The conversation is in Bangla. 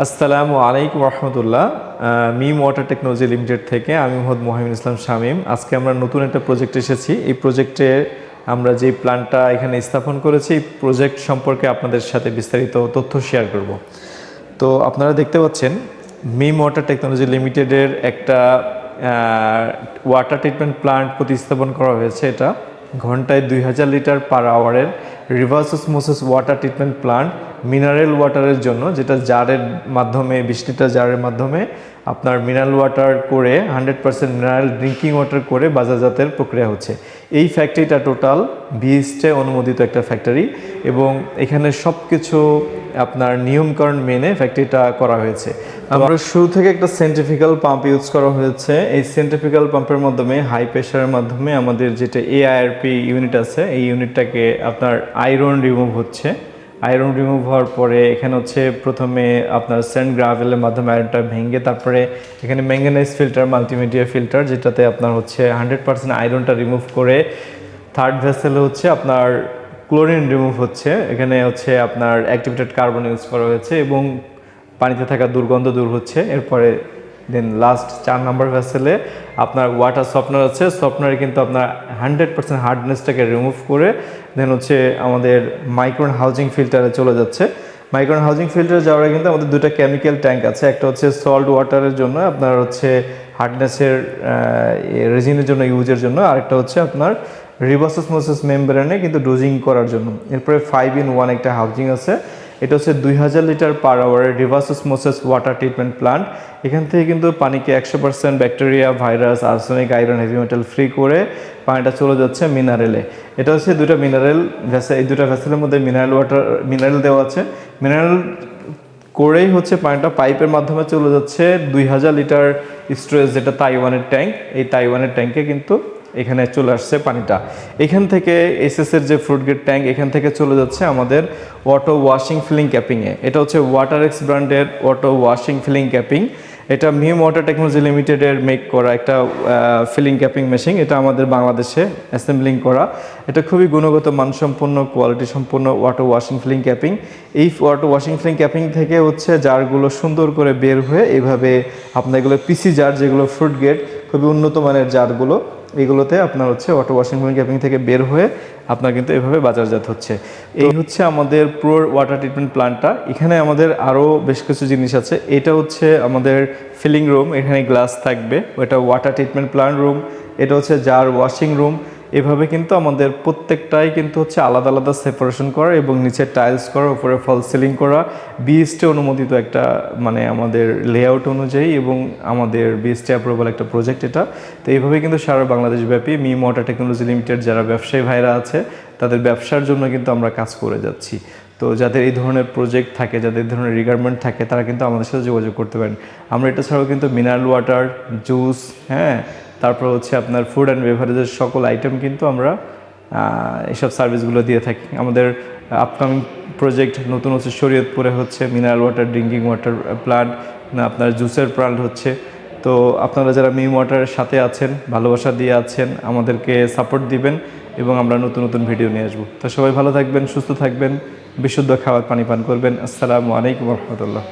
আসসালামু আলাইকুম রহমতুল্লাহ মিম ওয়াটার টেকনোলজি লিমিটেড থেকে আমি মোহাম্মদ মোহামিন ইসলাম শামীম। আজকে আমরা নতুন একটা প্রজেক্ট এসেছি। এই প্রজেক্টে আমরা যে প্ল্যানটা এখানে স্থাপন করেছি, এই প্রজেক্ট সম্পর্কে আপনাদের সাথে বিস্তারিত তথ্য শেয়ার করব। তো আপনারা দেখতে পাচ্ছেন, মিম ওয়াটার টেকনোলজি লিমিটেডের একটা ওয়াটার ট্রিটমেন্ট প্ল্যান্ট প্রতিস্থাপন করা হয়েছে এটা। ঘন্টায় দুই হাজার litre per আওয়ারের reverse osmosis water treatment plant mineral ওয়াটারের জন্য, যেটা জারের মাধ্যমে লিটার জারের মাধ্যমে আপনার মিনারেল ওয়াটার করে hundred percent mineral drinking water করে বাজারজাতের প্রক্রিয়া হচ্ছে। এই ফ্যাক্টরিটা টোটাল বিএসটে অনুমোদিত একটা ফ্যাক্টরি এবং এখানে সব কিছু আপনার নিয়মকরণ মেনে ফ্যাক্টরিটা করা হয়েছে। আমরা শুরু থেকে একটা সেন্টিফিক্যাল পাম্প ইউজ করা হয়েছে। এই সেন্টিফিক্যাল পাম্পের মাধ্যমে হাই প্রেশারের মাধ্যমে আমাদের যেটা এআইআরপি ইউনিট আছে, এই ইউনিটটাকে আপনার আয়রন রিমুভ হচ্ছে। আয়রন রিমুভ হওয়ার পরে এখানে হচ্ছে প্রথমে আপনার সেন্ট গ্রাভেলের মাধ্যমে আয়রনটা ভেঙে তারপরে এখানে ম্যাঙ্গানাইজ ফিল্টার মাল্টিমিডিয়া ফিল্টার যেটাতে আপনার হচ্ছে হান্ড্রেড পার্সেন্ট আয়রনটা রিমুভ করে থার্ড ভেসেলে হচ্ছে আপনার ক্লোরিন রিমুভ হচ্ছে। এখানে হচ্ছে আপনার অ্যাক্টিভেটেড কার্বন ইউজ করা হয়েছে এবং পানিতে থাকা দুর্গন্ধ দূর হচ্ছে। এরপরে দেন লাস্ট চার নাম্বার ভেসেলে আপনার ওয়াটার সফটনার আছে সফটনারে কিন্তু আপনার হান্ড্রেড পার্সেন্ট হার্ডনেসটাকে রিমুভ করে দেন হচ্ছে আমাদের মাইক্রোন হাউজিং ফিল্টারে চলে যাচ্ছে। মাইক্রোন হাউজিং ফিল্টারে যাওয়ার কিন্তু আমাদের দুটো কেমিক্যাল ট্যাঙ্ক আছে, একটা হচ্ছে সল্ট ওয়াটারের জন্য, আপনার হচ্ছে হার্ডনেসের রেজিনের জন্য ইউজের জন্য আরেকটা হচ্ছে আপনার রিভার্সোসমোসিস মেমব্রেনে কিন্তু ডোজিং করার জন্য। এরপরে ফাইভ ইন ওয়ান একটা হাউজিং আছে এটা হচ্ছে দুই হাজার litre per আওয়ারের reverse osmosis water treatment plant এখান থেকে কিন্তু পানিকে একশো percent bacteria virus arsenic iron heavy metal free করে পানিটা চলে যাচ্ছে মিনারেলে এটা হচ্ছে দুটো মিনারেল ভেসে এই দুটো ভেসেলের মধ্যে মিনারেল ওয়াটার মিনারেল দেওয়া আছে। মিনারেল করেই হচ্ছে পানিটা পাইপের মাধ্যমে চলে যাচ্ছে দুই হাজার লিটার স্টোরেজ যেটা তাইওয়ানের ট্যাঙ্ক এই তাইওয়ানের ট্যাঙ্কে কিন্তু এখানে চলে আসছে পানিটা। এখান থেকে এসএস এর যে ফ্রুট গেট ট্যাঙ্ক এখান থেকে চলে যাচ্ছে আমাদের অটো ওয়াশিং ফিলিং ক্যাপিংয়ে এটা হচ্ছে ওয়াটার এক্স ব্র্যান্ডের অটো ওয়াশিং ফিলিং ক্যাপিং এটা মিম ওয়াটার টেকনোলজি লিমিটেডের মেক করা একটা ফিলিং ক্যাপিং মেশিন এটা আমাদের বাংলাদেশে অ্যাসেম্বলিং করা। এটা খুবই গুণগত, মানসম্পন্ন কোয়ালিটি সম্পন্ন ওয়াটার ওয়াশিং ফিলিং ক্যাপিং এই ওয়াটার ওয়াশিং ফিলিং ক্যাপিং থেকে হচ্ছে জারগুলো সুন্দর করে বের হয়ে এভাবে আপনার এগুলো পিসি জার যেগুলো ফ্রুট গেট খুবই উন্নত মানের জারগুলো এগুলোতে আপনার হচ্ছে অটো ওয়াশিং মেশিন ক্যাপিং থেকে বের হয়ে আপনার কিন্তু এভাবে বাজারজাত হচ্ছে। এই হচ্ছে আমাদের পুরো ওয়াটার ট্রিটমেন্ট প্ল্যান্টটা এখানে আমাদের আরও বেশ কিছু জিনিস আছে। এটা হচ্ছে আমাদের ফিলিং রুম এখানে গ্লাস থাকবে। ওটা ওয়াটার ট্রিটমেন্ট প্ল্যান্ট রুম এটা হচ্ছে জার ওয়াশিং রুম এভাবে কিন্তু আমাদের প্রত্যেকটাই কিন্তু হচ্ছে আলাদা আলাদা সেপারেশন করা এবং নিচে টাইলস করা, উপরে ফল সিলিং করা বিএসটি অনুমোদিত একটা মানে আমাদের লেআউট অনুযায়ী এবং আমাদের বিএসটি অ্যাপ্রুভাল একটা প্রজেক্ট এটা। তো এইভাবে কিন্তু সারা বাংলাদেশ ব্যাপী মি ওয়াটার টেকনোলজি লিমিটেড যারা ব্যবসায়ী ভাইরা আছে, তাদের ব্যবসার জন্য কিন্তু আমরা কাজ করে যাচ্ছি। তো যাদের এই ধরনের প্রজেক্ট থাকে, যাদের এই ধরনের রিকোয়ারমেন্ট থাকে, তারা কিন্তু আমাদের সাথে যোগাযোগ করতে পারেন। আমরা এটা ছাড়াও কিন্তু মিনারেল ওয়াটার জুস হ্যাঁ তারপর হচ্ছে আপনার ফুড অ্যান্ড বেভারেজের সকল আইটেম কিন্তু আমরা এইসব সার্ভিসগুলো দিয়ে থাকি। আমাদের আপকামিং প্রজেক্ট নতুন হচ্ছে শরীয়তপুরে হচ্ছে mineral water drinking water plant না, আপনার জুসের প্লান্ট হচ্ছে। তো আপনারা যারা মিম ওয়াটারের সাথে আছেন, ভালোবাসা দিয়ে আছেন, আমাদেরকে সাপোর্ট দিবেন এবং আমরা নতুন নতুন ভিডিও নিয়ে আসব। তো সবাই ভালো থাকবেন, সুস্থ থাকবেন, বিশুদ্ধ খাবার পানি পান করবেন। আসসালামু আলাইকুম রহমতুল্লাহ।